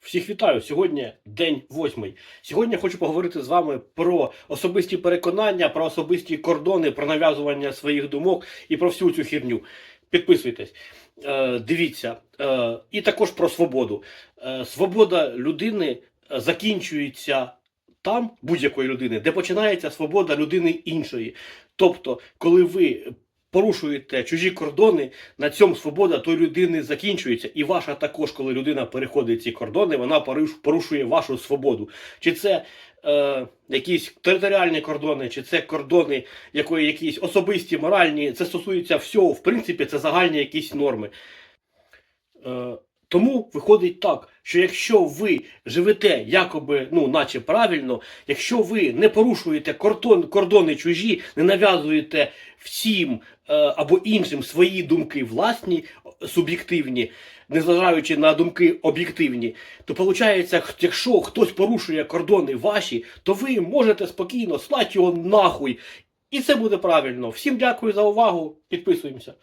Всіх вітаю! Сьогодні день восьмий. Сьогодні хочу поговорити з вами про особисті переконання, про особисті кордони, про нав'язування своїх думок і про всю цю херню. Підписуйтесь, е, дивіться, е, і також про свободу. Е, свобода людини е, закінчується там, будь-якої людини, де починається свобода людини іншої. Тобто, коли ви порушуєте чужі кордони, на цьому свобода тої людини закінчується, і ваша також, коли людина переходить ці кордони, вона порушує вашу свободу. Чи це е, якісь територіальні кордони, чи це кордони якої якісь особисті, моральні, це стосується всього, в принципі, це загальні якісь норми. Е, тому виходить так, що якщо ви живете якоби, ну, наче правильно, якщо ви не порушуєте кордон, кордони чужі, не нав'язуєте всім е, або іншим свої думки власні, суб'єктивні, незважаючи на думки об'єктивні, то виходить, якщо хтось порушує кордони ваші, то ви можете спокійно слати його нахуй. І це буде правильно. Всім дякую за увагу. Підписуємося.